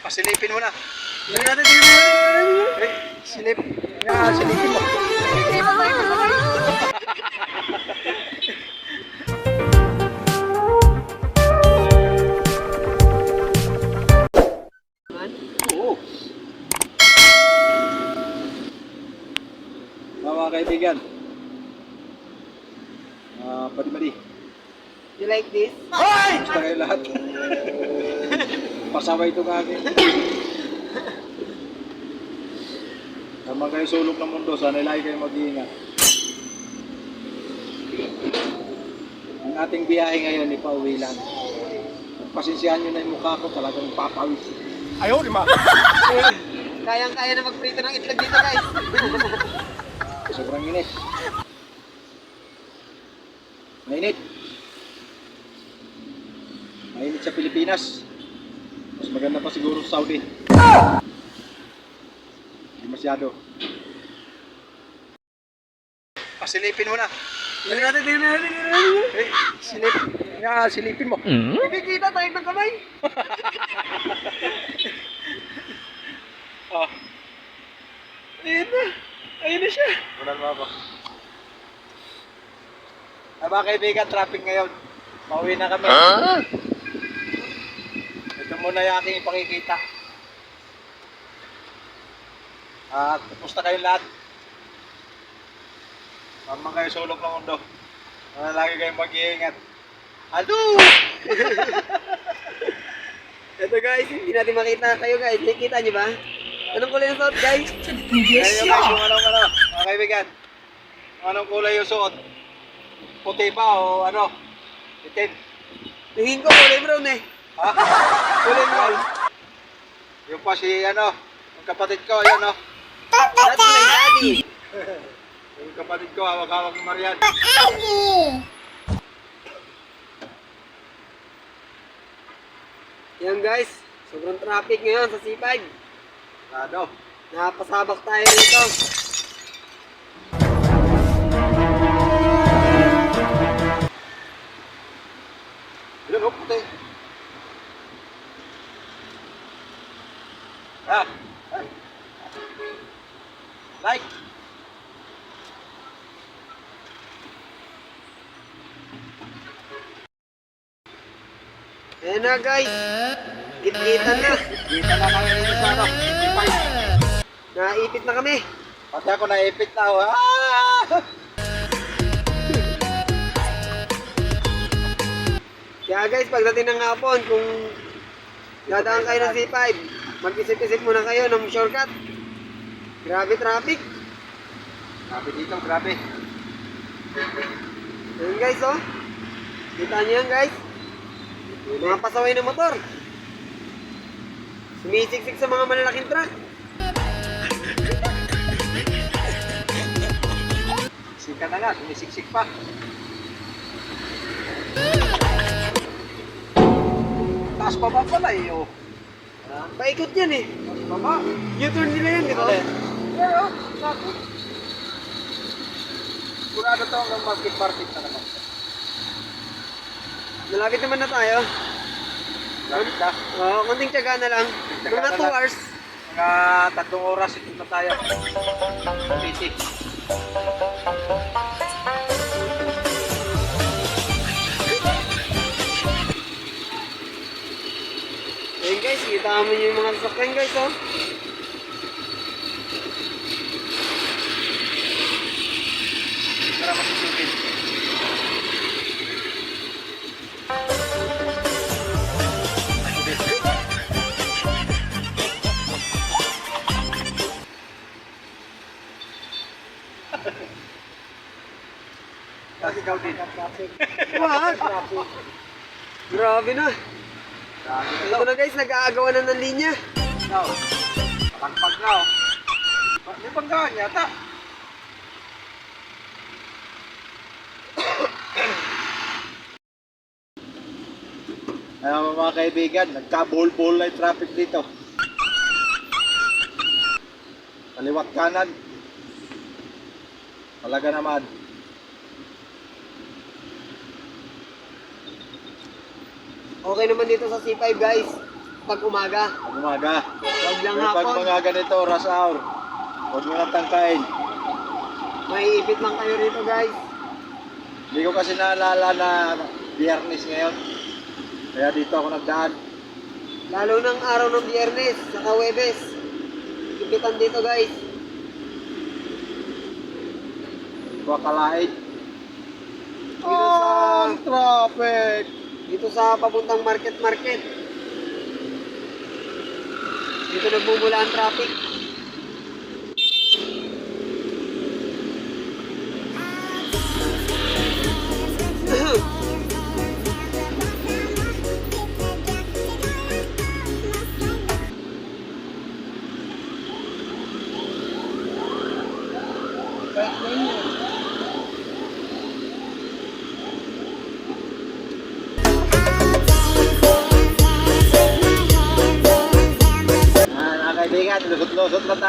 Pasilipin mo na. Hindi natin tingnan mo. Eh, silip. Nga, silipin mo. Oo. Mga kaibigan. Ah, padi-padi. You like this? Basta kayo lahat. Pasaway ito nga akin. Tama kayo sulok ng mundo, sana lagi kayo mag-iingat. Ang ating biyahe ngayon ni pauwi lang. Pasensyahan nyo na yung mukha ko, talagang papawis. Ayaw, di ba? Kayang-kaya na magprito ng itlog dito guys. Sobrang init. Mainit. Mainit sa Pilipinas. Mas maganda pa siguro sa Saudi. Hindi masyado. Pasilipin mo na. Hindi natin tingnan natin. tingnan natin. Eh, silip. Nga, silipin mo. Hindi kita tayo ng kamay. Oh, Ayun na. Ayun na siya. unan mo ako. Ay mga kaibigan, traffic ngayon. Pauwi na kami. Ito muna yung aking ipakikita. At kumusta kayo lahat? Mamang kayo sulok ng mundo. Sana lagi kayong mag-iingat. Ado! Ito guys, hindi natin makita kayo guys. Nakikita niyo ba? Anong kulay ng suot guys? Ayun guys, yung anong ano, mga kaibigan. Yung anong kulay yung suot? Puti pa o ano? Itim. Tingin ko kulay brown eh. Ha? Kulay brown. Yung pa si ano, yung kapatid ko, ayan o. That's my daddy. Yung kapatid ko, hawak-hawak ni Marian. Yan guys, sobrang traffic ngayon sa C5. Rado. Napasabak tayo rito. Yun o, puti. Ah. Like. Ayan na guys. Gitgitan na. Kita na kami dito sa ano. Naipit na kami. Pati ako naipit na. oh. Ah! Kaya guys, pagdating ng hapon, kung dadaan kayo ng C5, mag-isip-isip muna kayo ng shortcut. Grabe traffic. Grabe dito, grabe. Ayan guys, oh. Kita niyo yan guys. Mga pasaway ng motor. Sumisiksik sa mga malalaking truck. Sika na nga, sumisiksik pa. Taas pa ba pala eh, oh. Paikot yan eh. Taas pa ba? U-turn nila yan, di ba? Yeah, oh, sakot. Sigurado to hanggang market market na naman. Malapit naman na tayo. Market na. Oo, konting tiyaga na lang. Mga 2 hours. Mga tatlong oras ito na tayo. City. Guys, kita mo yung mga sasakyan guys, oh. Para masusugin. Kasi ikaw din. Wag! Grabe na. Ito na guys, nag-aagawan na ng linya. Ikaw. Pagpag na oh. May panggaan yata. Ayan mga kaibigan, nagka-bol-bol na yung traffic dito. Kaliwat kanan. Talaga naman. Okay naman dito sa C5 guys. pag umaga. Pag umaga. Huwag lang Pero pag hapon. mga ganito, rush hour, huwag mo nang tangkain. Maiipit lang kayo rito guys. Hindi ko kasi naalala na biyernes ngayon. Kaya dito ako nagdaan. Lalo ng araw ng biyernes, saka webes. Ipitan dito guys. Sa, Oh, traffic! Dito sa papuntang market market. Dito nagmumula ang traffic.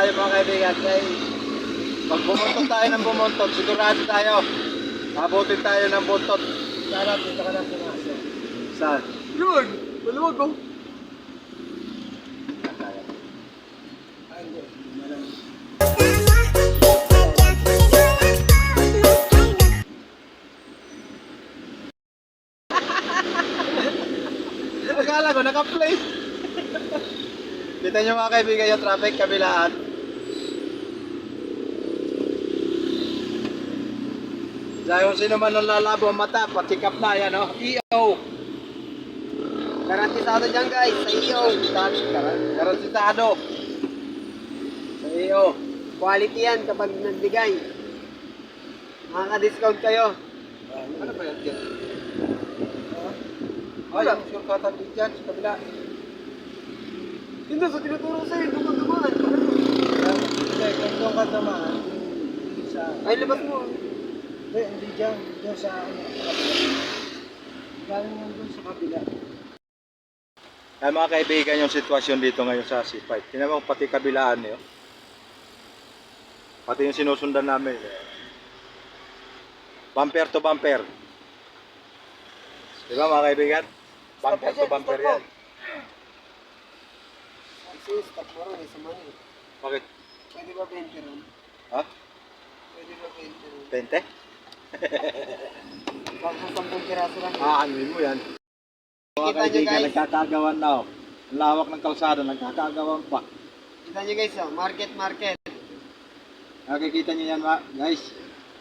Tayo mga kaibigan. Kaya pag bumuntot tayo ng bumuntot, sigurado tayo. Abutin tayo ng buntot. Sana, dito ka na pumasok. Saan? Yun! Maluwag oh. Ay, hindi. Malang- Akala ko naka-play. Kita nyo mga kaibigan yung traffic kabilaan. Dahil sino man ang lalabo ang mata, patikap na yan, oh. EO. Garantisado dyan guys, sa iyo. Karantitado. Sa EO. Quality yan kapag nagbigay. Makaka-discount kayo. Ano ba yan dyan? Ay, ang shortcutan din dyan sa kabila. Hindi, sa tinuturo sa'yo, duman. Hindi, kung doon ka naman, sa... Ay, labas mo. Hindi, hindi dyan. Dyan sa ano. Galing doon sa kabila. Ay mga kaibigan yung sitwasyon dito ngayon sa C5. Tingnan mo pati kabilaan niyo. Pati yung sinusundan namin. eh. Bumper to bumper. Di ba mga kaibigan? Bumper to bumper yan. Kasi stop mo rin, sa mani. Bakit? Pwede ba 20 ron? Ha? Pwede ba 20 ron? 20? Bakit sa 10 piraso lang? Aanuin mo yan. Mga Kita nyo kaibigan, guys. nagkakagawan na oh. Ang lawak ng kalsada, nagkakagawan pa. Kita nyo guys, oh. market, market. Nakikita niyo yan ma- guys.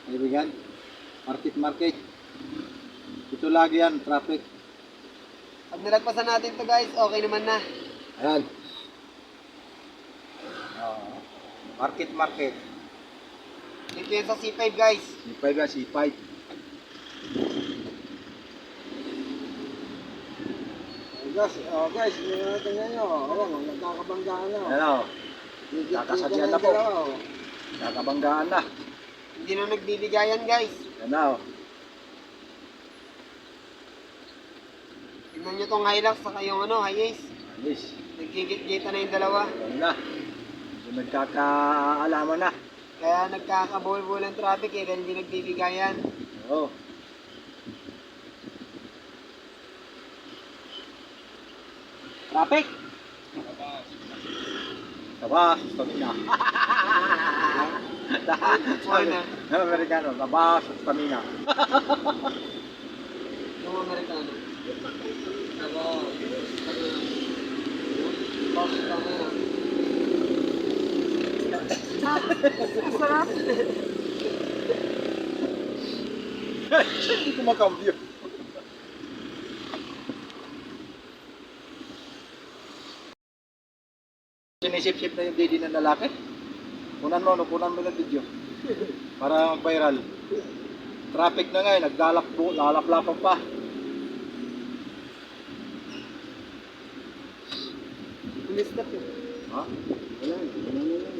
Kaibigan. Market market. Ito lagi yan, traffic. Pag nalagpasan natin to guys, okay naman na. Ayan. Oh, market market. Dito yan sa C5 guys. C5 yan, C5. Guys, oh guys, tingnan nyo. Ayan, nagkakabanggaan na. Ano? Kakasadyan na po. oh. Kakabanggaan na. Hindi na nagbibigayan guys. Yan na oh. Tingnan nyo tong Hilux saka yung ano, Hiace. Alis. Nagkikit-kita na yung dalawa. Yan na. So, nagkakaalaman na. Kaya nagkakabulbul ang traffic eh, dahil hindi nagbibigayan. Oo. Traffic! Labas, stamina. Ano? Amerikano, labas, stamina. Yung Amerikano. Ako. Boss kami na. Sarap. Hindi ko makambyo. Sinisip-sip na yung didi ng lalaki. Kunan mo, no, kunan mo ng video. Para mag-viral. Traffic na nga eh, naglalakbo, lalaplapan pa. Pulis na po. Ha? Wala, wala na lang.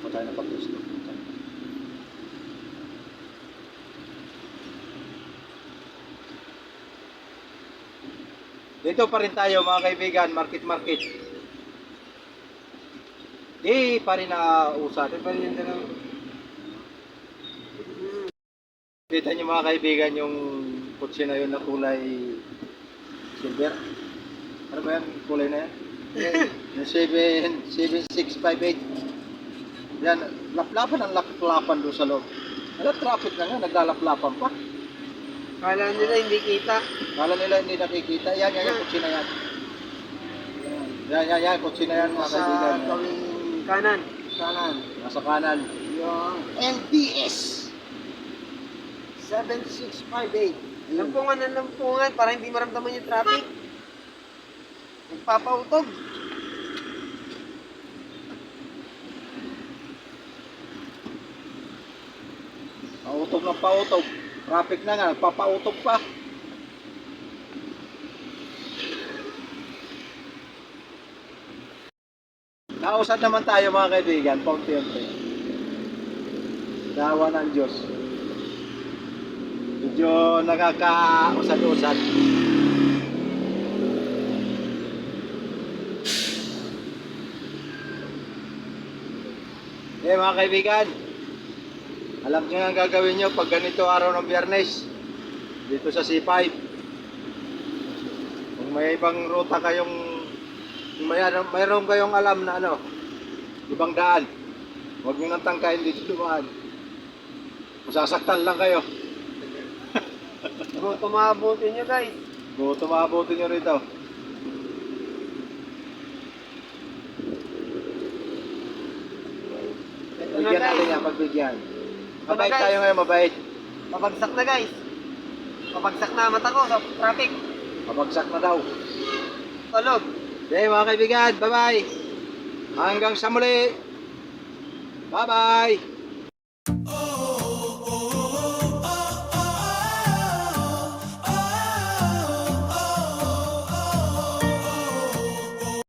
Patay na pag-gusto. Dito pa rin tayo mga kaibigan, market market. Di pa rin na usad. Di ba yun na lang? Kita niyo mga kaibigan yung kotse na yun na kulay silver. Ano ba yan? Kulay na yan? yung 7, 7658. Yan, laplapan ang laplapan doon sa loob. Ano, traffic na nga, naglalaplapan pa. Kala nila hindi kita. Kala nila hindi nakikita. Yan, yan, yan, kotse na yan. Yan, yan, yan, kotse na yan mga Sa kaibigan. gawing kanan. Kanan. Nasa kanan. Yung NDS 7658. lampungan ng lampungan para hindi maramdaman yung traffic. Nagpapautog. Pautog ng pautog. Traffic na nga, papautog pa. Nausad naman tayo mga kaibigan, paunti-unti. Dawa ng Diyos. Medyo nakakausad-usad. Eh mga kaibigan, alam niyo ang gagawin niyo pag ganito araw ng biyernes dito sa C5. Kung may ibang ruta kayong may ano, mayroon kayong alam na ano, ibang daan. Huwag niyo nang tangkayin dito dumaan. Masasaktan lang kayo. Kung tumabuti nyo guys. Buto maabuti niyo rito. Ito na Bigyan natin guys. yan, pagbigyan. Ito na, Mabait guys. tayo ngayon, mabait. Pabagsak na guys. Pabagsak na mata ko sa traffic. Pabagsak na daw. Tulog. Okay mga kaibigan, bye-bye. Hanggang sa muli. Bye-bye.